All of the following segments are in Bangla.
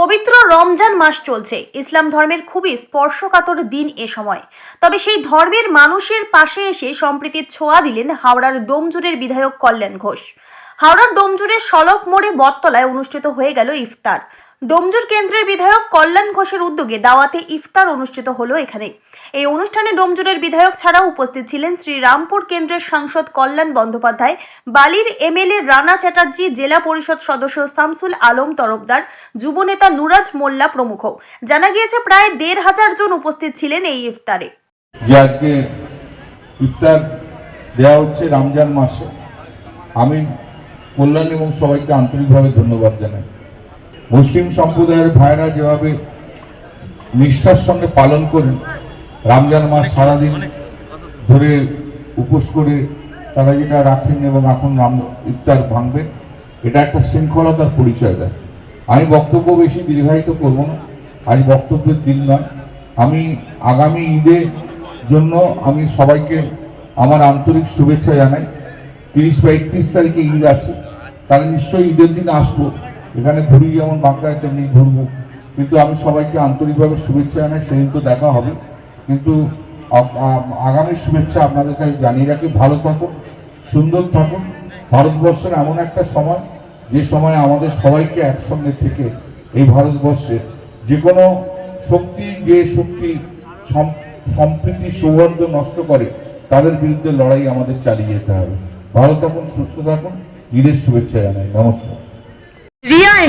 পবিত্র রমজান মাস চলছে। ইসলাম ধর্মের খুবই স্পর্শকাতর দিন এ সময়। তবে সেই ধর্মের মানুষের পাশে এসে সম্প্রীতির ছোঁয়া দিলেন হাওড়ার ডোমজুরের বিধায়ক কল্যাণ ঘোষ। হাওড়ার ডোমজুরের সলক মোড়ে বটতলায় অনুষ্ঠিত হয়ে গেল ইফতার। ডোমজুর কেন্দ্রের বিধায়ক কল্যাণ ঘোষের উদ্যোগে দাওয়াতে ইফতার অনুষ্ঠিত হলো এখানে। এই অনুষ্ঠানে ডোমজুরের বিধায়ক ছাড়াও উপস্থিত ছিলেন শ্রীরামপুর কেন্দ্রের সাংসদ কল্যাণ বন্দ্যোপাধ্যায়, বালির এমএলএ রানা চ্যাটার্জি, জেলা পরিষদ সদস্য শামসুল আলম তরফদার যুবনেতা নুরাজ মোল্লা প্রমুখ। জানা গিয়েছে প্রায় দেড় হাজার জন উপস্থিত ছিলেন এই ইফতারে। আজকে ইফতার দেওয়া হচ্ছে রমজান মাসে, আমি কল্যাণ এবং সবাইকে আন্তরিকভাবে ধন্যবাদ জানাই। মুসলিম সম্প্রদায়ের ভাইরা যেভাবে নিষ্ঠার সঙ্গে পালন করেন রমজান মাস সারাদিন ধরে উপোস করে তারা যেটা রাখেন এবং এখন রাম ইফতার ভাঙবেন এটা একটা শৃঙ্খলতার পরিচয় দেয়। আমি বক্তব্য বেশি দীর্ঘায়িত করব না, আজ বক্তব্যের দিন নয়। আমি আগামী ঈদের জন্য আমি সবাইকে আমার আন্তরিক শুভেচ্ছা জানাই। তিরিশ বা একত্রিশ তারিখে ঈদ আছে, তাহলে নিশ্চয়ই ঈদের দিন আসব। এখানে ঘুরি যেমন বাঁকড়ায়, তেমনি ঘুরবো কিন্তু আমি সবাইকে আন্তরিকভাবে শুভেচ্ছা জানাই, সেদিন তো দেখা হবে। কিন্তু আগামী শুভেচ্ছা আপনাদের কাছে জানিয়ে রাখি, ভালো থাকুন, সুন্দর থাকুন। ভারতবর্ষের এমন একটা সময়, যে সময় আমাদের সবাইকে একসঙ্গে থেকে এই ভারতবর্ষে যে কোনো শক্তি, যে শক্তি সম্প্রীতি, সৌহার্দ্য নষ্ট করে, তাদের বিরুদ্ধে লড়াই আমাদের চালিয়ে যেতে হবে। ভালো থাকুন, সুস্থ থাকুন। ঈদের শুভেচ্ছা জানাই। নমস্কার।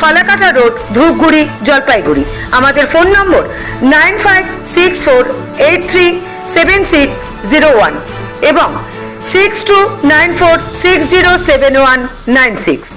ফালাকাটা রোড, ধূপগুড়ি, জলপাইগুড়ি। আমাদের phone number nine five six four eight three seven six zero one এবং six two nine four six zero seven one nine six.